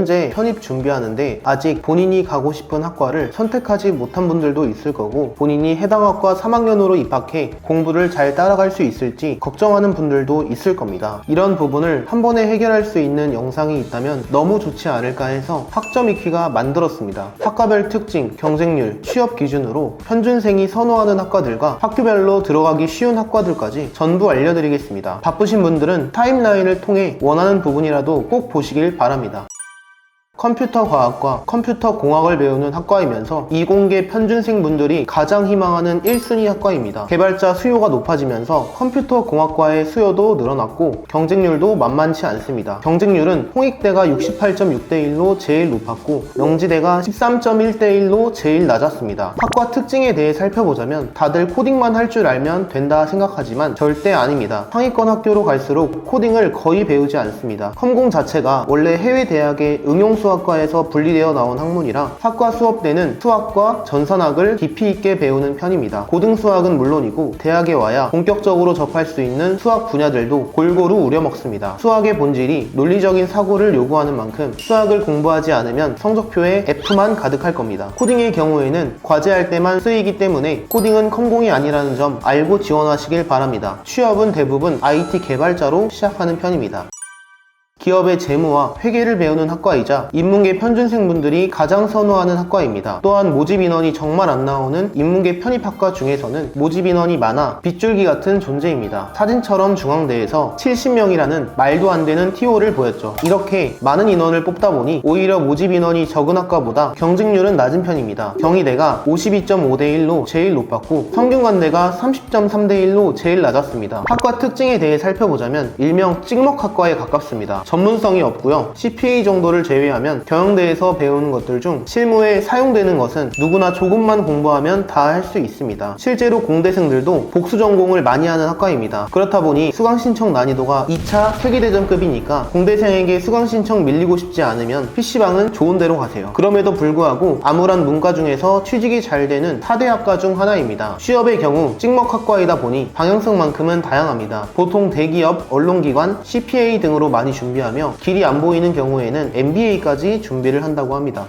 현재 편입 준비하는데 아직 본인이 가고 싶은 학과를 선택하지 못한 분들도 있을 거고 본인이 해당 학과 3학년으로 입학해 공부를 잘 따라갈 수 있을지 걱정하는 분들도 있을 겁니다. 이런 부분을 한 번에 해결할 수 있는 영상이 있다면 너무 좋지 않을까 해서 학점 익히가 만들었습니다. 학과별 특징, 경쟁률, 취업 기준으로 현준생이 선호하는 학과들과 학교별로 들어가기 쉬운 학과들까지 전부 알려드리겠습니다. 바쁘신 분들은 타임라인을 통해 원하는 부분이라도 꼭 보시길 바랍니다. 컴퓨터 과학과 컴퓨터 공학을 배우는 학과이면서 이공계 편준생 분들이 가장 희망하는 1순위 학과입니다. 개발자 수요가 높아지면서 컴퓨터 공학과의 수요도 늘어났고 경쟁률도 만만치 않습니다. 경쟁률은 홍익대가 68.6대1로 제일 높았고 영지대가 13.1대1로 제일 낮았습니다. 학과 특징에 대해 살펴보자면 다들 코딩만 할 줄 알면 된다 생각하지만 절대 아닙니다. 상위권 학교로 갈수록 코딩을 거의 배우지 않습니다. 컴공 자체가 원래 해외 대학의 응용수 학과에서 분리되어 나온 학문이라 학과 수업 때는 수학과 전산학을 깊이 있게 배우는 편입니다. 고등 수학은 물론이고 대학에 와야 본격적으로 접할 수 있는 수학 분야들도 골고루 우려먹습니다. 수학의 본질이 논리적인 사고를 요구하는 만큼 수학을 공부하지 않으면 성적표에 F만 가득할 겁니다. 코딩의 경우에는 과제할 때만 쓰이기 때문에 코딩은 컴공이 아니라는 점 알고 지원하시길 바랍니다. 취업은 대부분 IT 개발자로 시작하는 편입니다. 기업의 재무와 회계를 배우는 학과이자 인문계 편준생분들이 가장 선호하는 학과입니다. 또한 모집 인원이 정말 안 나오는 인문계 편입학과 중에서는 모집 인원이 많아 빗줄기 같은 존재입니다. 사진처럼 중앙대에서 70명이라는 말도 안 되는 TO를 보였죠. 이렇게 많은 인원을 뽑다 보니 오히려 모집 인원이 적은 학과보다 경쟁률은 낮은 편입니다. 경희대가 52.5대 1로 제일 높았고 성균관대가 30.3대 1로 제일 낮았습니다. 학과 특징에 대해 살펴보자면 일명 찍먹학과에 가깝습니다. 전문성이 없고요. CPA 정도를 제외하면 경영대에서 배우는 것들 중 실무에 사용되는 것은 누구나 조금만 공부하면 다 할 수 있습니다. 실제로 공대생들도 복수 전공을 많이 하는 학과입니다. 그렇다 보니 수강 신청 난이도가 2차 세계대전급이니까 공대생에게 수강 신청 밀리고 싶지 않으면 PC방은 좋은 데로 가세요. 그럼에도 불구하고 암울한 문과 중에서 취직이 잘 되는 4대 학과 중 하나입니다. 취업의 경우 찍먹학과이다 보니 방향성만큼은 다양합니다. 보통 대기업, 언론기관, CPA 등으로 많이 준비합니다. 준비하며 길이 안 보이는 경우에는 MBA까지 준비를 한다고 합니다.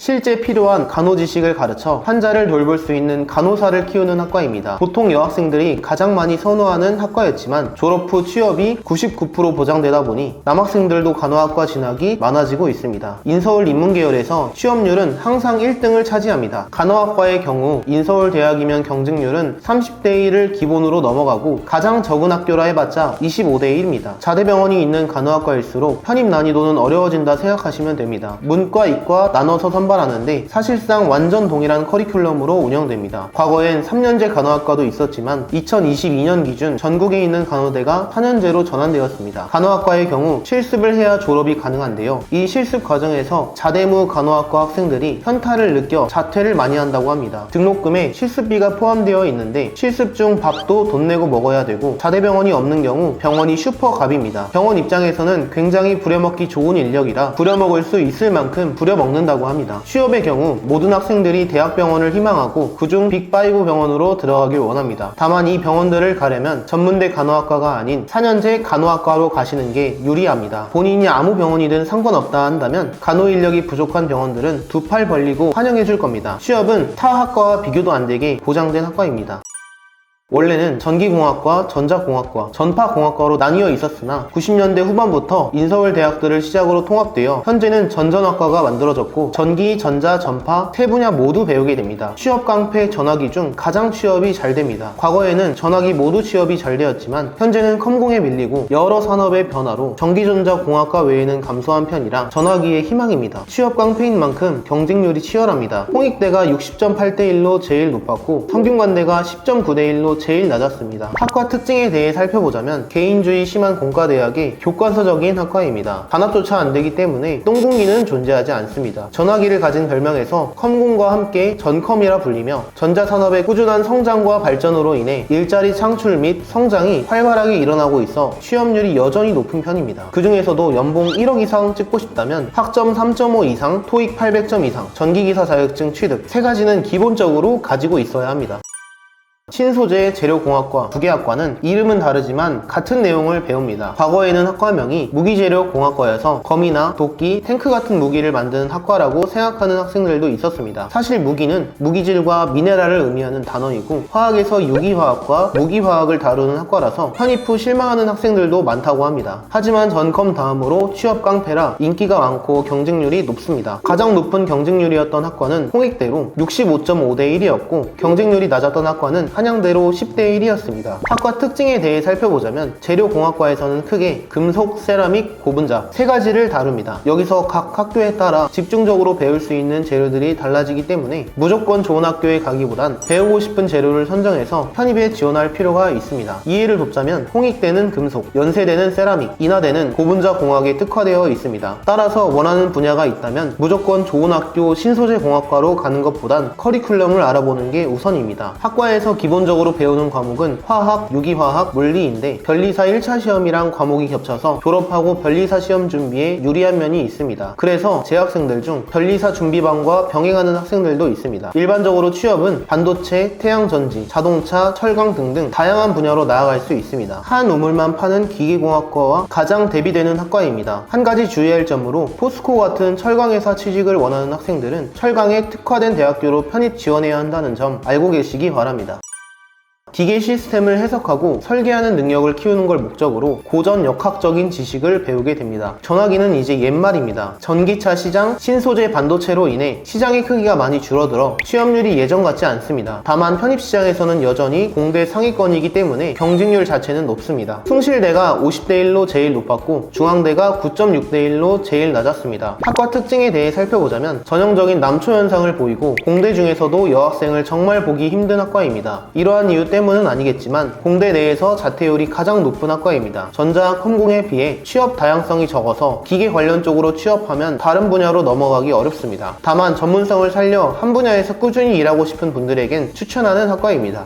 실제 필요한 간호 지식을 가르쳐 환자를 돌볼 수 있는 간호사를 키우는 학과입니다. 보통 여학생들이 가장 많이 선호하는 학과였지만 졸업 후 취업이 99% 보장되다 보니 남학생들도 간호학과 진학이 많아지고 있습니다. 인서울 인문계열에서 취업률은 항상 1등을 차지합니다. 간호학과의 경우 인서울 대학이면 경쟁률은 30대 1을 기본으로 넘어가고 가장 적은 학교라 해봤자 25대 1입니다. 자대병원이 있는 간호학과일수록 편입 난이도는 어려워진다 생각하시면 됩니다. 문과, 이과 나눠서 선 선발하는데 사실상 완전 동일한 커리큘럼으로 운영됩니다. 과거엔 3년제 간호학과도 있었지만 2022년 기준 전국에 있는 간호대가 4년제로 전환되었습니다. 간호학과의 경우 실습을 해야 졸업이 가능한데요. 이 실습 과정에서 자대무 간호학과 학생들이 현타를 느껴 자퇴를 많이 한다고 합니다. 등록금에 실습비가 포함되어 있는데 실습 중 밥도 돈 내고 먹어야 되고 자대병원이 없는 경우 병원이 슈퍼갑입니다. 병원 입장에서는 굉장히 부려먹기 좋은 인력이라 부려먹을 수 있을 만큼 부려먹는다고 합니다. 취업의 경우 모든 학생들이 대학병원을 희망하고 그중 빅5 병원으로 들어가길 원합니다. 다만 이 병원들을 가려면 전문대 간호학과가 아닌 4년제 간호학과로 가시는 게 유리합니다. 본인이 아무 병원이든 상관없다 한다면 간호 인력이 부족한 병원들은 두 팔 벌리고 환영해 줄 겁니다. 취업은 타 학과와 비교도 안 되게 보장된 학과입니다. 원래는 전기공학과, 전자공학과, 전파공학과로 나뉘어 있었으나 90년대 후반부터 인서울 대학들을 시작으로 통합되어 현재는 전전학과가 만들어졌고 전기, 전자, 전파 세 분야 모두 배우게 됩니다. 취업 깡패 전화기 중 가장 취업이 잘 됩니다. 과거에는 전화기 모두 취업이 잘 되었지만 현재는 컴공에 밀리고 여러 산업의 변화로 전기전자공학과 외에는 감소한 편이라 전화기의 희망입니다. 취업 깡패인 만큼 경쟁률이 치열합니다. 홍익대가 60.8대 1로 제일 높았고 성균관대가 10.9대 1로 제일 낮았습니다. 학과 특징에 대해 살펴보자면 개인주의 심한 공과대학의 교과서적인 학과입니다. 단합조차 안 되기 때문에 똥공기는 존재하지 않습니다. 전화기를 가진 별명에서 컴공과 함께 전컴이라 불리며 전자산업의 꾸준한 성장과 발전으로 인해 일자리 창출 및 성장이 활발하게 일어나고 있어 취업률이 여전히 높은 편입니다. 그 중에서도 연봉 1억 이상 찍고 싶다면 학점 3.5 이상, 토익 800점 이상, 전기기사 자격증 취득 세 가지는 기본적으로 가지고 있어야 합니다. 신소재 재료공학과 부계학과는 이름은 다르지만 같은 내용을 배웁니다. 과거에는 학과명이 무기재료공학과여서 검이나 도끼, 탱크 같은 무기를 만드는 학과라고 생각하는 학생들도 있었습니다. 사실 무기는 무기질과 미네랄을 의미하는 단어이고 화학에서 유기화학과 무기화학을 다루는 학과라서 편입 후 실망하는 학생들도 많다고 합니다. 하지만 전컴 다음으로 취업 깡패라 인기가 많고 경쟁률이 높습니다. 가장 높은 경쟁률이었던 학과는 홍익대로 65.5대 1이었고 경쟁률이 낮았던 학과는 한양대로 10대 1이었습니다. 학과 특징에 대해 살펴보자면 재료공학과에서는 크게 금속, 세라믹, 고분자 세 가지를 다룹니다. 여기서 각 학교에 따라 집중적으로 배울 수 있는 재료들이 달라지기 때문에 무조건 좋은 학교에 가기보단 배우고 싶은 재료를 선정해서 편입에 지원할 필요가 있습니다. 이해를 돕자면 홍익대는 금속, 연세대는 세라믹, 인하대는 고분자 공학에 특화되어 있습니다. 따라서 원하는 분야가 있다면 무조건 좋은 학교 신소재 공학과로 가는 것보단 커리큘럼을 알아보는 게 우선입니다. 학과에서 기본적으로 배우는 과목은 화학, 유기화학, 물리인데 변리사 1차 시험이랑 과목이 겹쳐서 졸업하고 변리사 시험 준비에 유리한 면이 있습니다. 그래서 재학생들 중 변리사 준비반과 병행하는 학생들도 있습니다. 일반적으로 취업은 반도체, 태양전지, 자동차, 철강 등등 다양한 분야로 나아갈 수 있습니다. 한 우물만 파는 기계공학과와 가장 대비되는 학과입니다. 한 가지 주의할 점으로 포스코 같은 철강회사 취직을 원하는 학생들은 철강에 특화된 대학교로 편입 지원해야 한다는 점 알고 계시기 바랍니다. 기계 시스템을 해석하고 설계하는 능력을 키우는 걸 목적으로 고전 역학적인 지식을 배우게 됩니다. 전화기는 이제 옛말입니다. 전기차 시장, 신소재 반도체로 인해 시장의 크기가 많이 줄어들어 취업률이 예전 같지 않습니다. 다만 편입 시장에서는 여전히 공대 상위권이기 때문에 경쟁률 자체는 높습니다. 숭실대가 50대 1로 제일 높았고 중앙대가 9.6대 1로 제일 낮았습니다. 학과 특징에 대해 살펴보자면 전형적인 남초 현상을 보이고 공대 중에서도 여학생을 정말 보기 힘든 학과입니다. 이러한 이유 때문에 때문은 아니겠지만 공대 내에서 자퇴율이 가장 높은 학과입니다. 전자, 컴공에 비해 취업 다양성이 적어서 기계 관련 쪽으로 취업하면 다른 분야로 넘어가기 어렵습니다. 다만 전문성을 살려 한 분야에서 꾸준히 일하고 싶은 분들에겐 추천하는 학과입니다.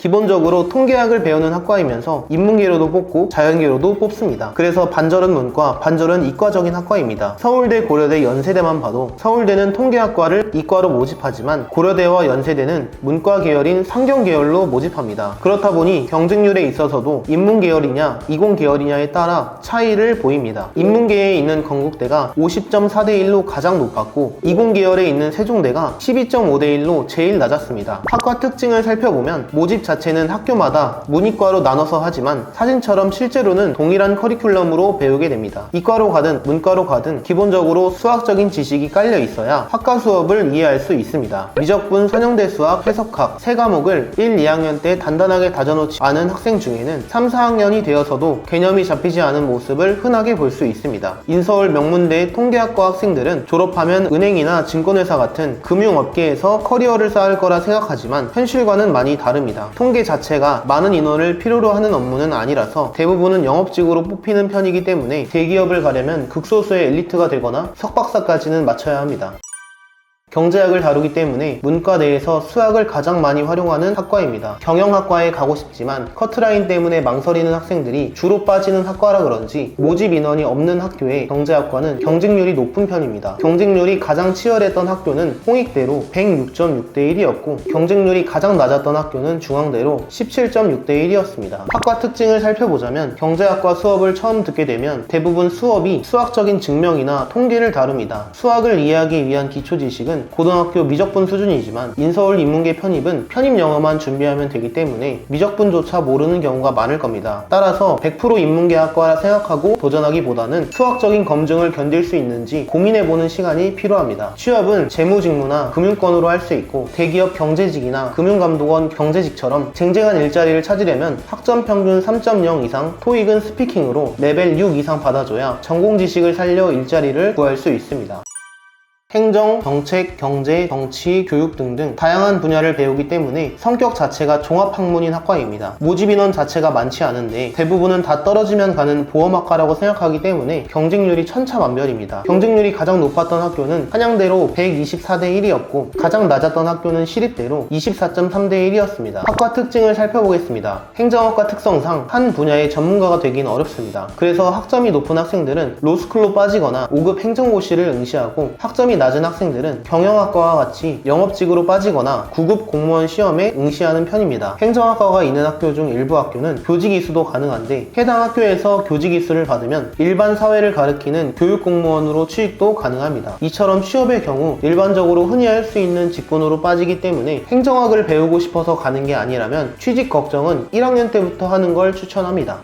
기본적으로 통계학을 배우는 학과이면서 인문계로도 뽑고 자연계로도 뽑습니다. 그래서 반절은 문과, 반절은 이과적인 학과입니다. 서울대, 고려대, 연세대만 봐도 서울대는 통계학과를 이과로 모집하지만 고려대와 연세대는 문과 계열인 상경 계열로 모집합니다. 그렇다 보니 경쟁률에 있어서도 인문 계열이냐, 이공 계열이냐에 따라 차이를 보입니다. 인문계에 있는 건국대가 50.4대 1로 가장 높았고 이공 계열에 있는 세종대가 12.5대 1로 제일 낮았습니다. 학과 특징을 살펴보면 모집 자체는 학교마다 문이과로 나눠서 하지만 사진처럼 실제로는 동일한 커리큘럼으로 배우게 됩니다. 이과로 가든 문과로 가든 기본적으로 수학적인 지식이 깔려 있어야 학과 수업을 이해할 수 있습니다. 미적분, 선형대 수학, 해석학 세 과목을 1, 2학년 때 단단하게 다져놓지 않은 학생 중에는 3, 4학년이 되어서도 개념이 잡히지 않은 모습을 흔하게 볼 수 있습니다. 인서울 명문대 통계학과 학생들은 졸업하면 은행이나 증권회사 같은 금융업계에서 커리어를 쌓을 거라 생각하지만 현실과는 많이 다릅니다. 통계 자체가 많은 인원을 필요로 하는 업무는 아니라서 대부분은 영업직으로 뽑히는 편이기 때문에 대기업을 가려면 극소수의 엘리트가 되거나 석박사까지는 마쳐야 합니다. 경제학을 다루기 때문에 문과 내에서 수학을 가장 많이 활용하는 학과입니다. 경영학과에 가고 싶지만 커트라인 때문에 망설이는 학생들이 주로 빠지는 학과라 그런지 모집 인원이 없는 학교에 경제학과는 경쟁률이 높은 편입니다. 경쟁률이 가장 치열했던 학교는 홍익대로 106.6대 1이었고 경쟁률이 가장 낮았던 학교는 중앙대로 17.6대 1이었습니다. 학과 특징을 살펴보자면 경제학과 수업을 처음 듣게 되면 대부분 수업이 수학적인 증명이나 통계를 다룹니다. 수학을 이해하기 위한 기초 지식은 고등학교 미적분 수준이지만 인서울 인문계 편입은 편입 영어만 준비하면 되기 때문에 미적분조차 모르는 경우가 많을 겁니다. 따라서 100% 인문계학과라 생각하고 도전하기보다는 수학적인 검증을 견딜 수 있는지 고민해보는 시간이 필요합니다. 취업은 재무직무나 금융권으로 할 수 있고 대기업 경제직이나 금융감독원 경제직처럼 쟁쟁한 일자리를 찾으려면 학점 평균 3.0 이상, 토익은 스피킹으로 레벨 6 이상 받아줘야 전공 지식을 살려 일자리를 구할 수 있습니다. 행정, 정책, 경제, 정치, 교육 등등 다양한 분야를 배우기 때문에 성격 자체가 종합학문인 학과입니다. 모집 인원 자체가 많지 않은데 대부분은 다 떨어지면 가는 보험학과라고 생각하기 때문에 경쟁률이 천차만별입니다. 경쟁률이 가장 높았던 학교는 한양대로 124대 1이었고 가장 낮았던 학교는 시립대로 24.3대 1이었습니다. 학과 특징을 살펴보겠습니다. 행정학과 특성상 한 분야의 전문가가 되긴 어렵습니다. 그래서 학점이 높은 학생들은 로스쿨로 빠지거나 5급 행정고시를 응시하고 학점이 낮은 학생들은 경영학과와 같이 영업직으로 빠지거나 9급 공무원 시험에 응시하는 편입니다. 행정학과가 있는 학교 중 일부 학교는 교직 이수도 가능한데 해당 학교에서 교직 이수를 받으면 일반 사회를 가리키는 교육공무원으로 취직도 가능합니다. 이처럼 취업의 경우 일반적으로 흔히 할 수 있는 직군으로 빠지기 때문에 행정학을 배우고 싶어서 가는 게 아니라면 취직 걱정은 1학년 때부터 하는 걸 추천합니다.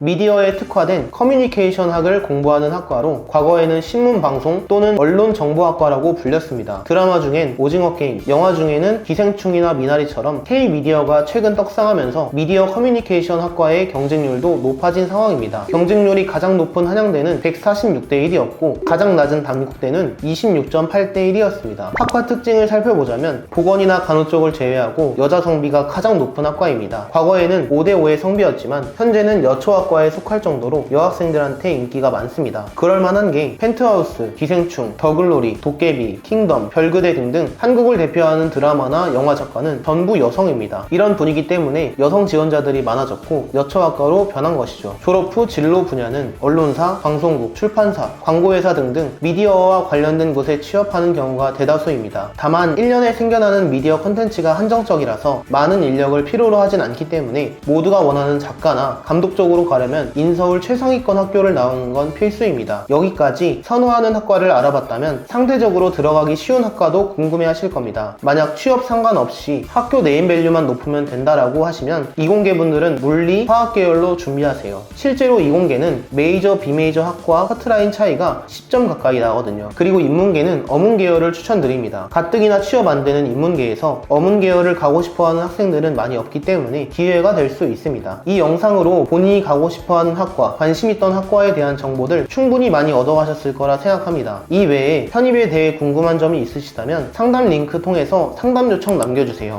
미디어에 특화된 커뮤니케이션 학을 공부하는 학과로 과거에는 신문 방송 또는 언론 정보학과라고 불렸습니다. 드라마 중엔 오징어 게임, 영화 중에는 기생충이나 미나리처럼 K-미디어가 최근 떡상하면서 미디어 커뮤니케이션 학과의 경쟁률도 높아진 상황입니다. 경쟁률이 가장 높은 한양대는 146대 1이었고 가장 낮은 단국대는 26.8대 1이었습니다. 학과 특징을 살펴보자면 보건이나 간호 쪽을 제외하고 여자 성비가 가장 높은 학과입니다. 과거에는 5대 5의 성비였지만 현재는 여초학 과에 속할 정도로 여학생들한테 인기가 많습니다. 그럴 만한 게 펜트하우스, 기생충, 더글로리, 도깨비, 킹덤, 별그대 등등 한국을 대표하는 드라마나 영화 작가는 전부 여성입니다. 이런 분위기 때문에 여성 지원자들이 많아졌고 여초학과로 변한 것이죠. 졸업 후 진로 분야는 언론사, 방송국, 출판사, 광고회사 등등 미디어와 관련된 곳에 취업하는 경우가 대다수입니다. 다만 1년에 생겨나는 미디어 컨텐츠가 한정적이라서 많은 인력을 필요로 하진 않기 때문에 모두가 원하는 작가나 감독 쪽으로 가 려면 인서울 최상위권 학교를 나오는 건 필수입니다. 여기까지 선호하는 학과를 알아봤다면 상대적으로 들어가기 쉬운 학과도 궁금해 하실 겁니다. 만약 취업 상관없이 학교 네임밸류만 높으면 된다라고 하시면 이공계 분들은 물리, 화학 계열로 준비하세요. 실제로 이공계는 메이저, 비메이저 학과 커트라인 차이가 10점 가까이 나거든요. 그리고 인문계는 어문 계열을 추천드립니다. 가뜩이나 취업 안 되는 인문계에서 어문 계열을 가고 싶어 하는 학생들은 많이 없기 때문에 기회가 될 수 있습니다. 이 영상으로 본인이 가고 싶어 하는 학과, 관심 있던 학과에 대한 정보들 충분히 많이 얻어가셨을 거라 생각합니다. 이 외에 편입에 대해 궁금한 점이 있으시다면 상담 링크 통해서 상담 요청 남겨주세요.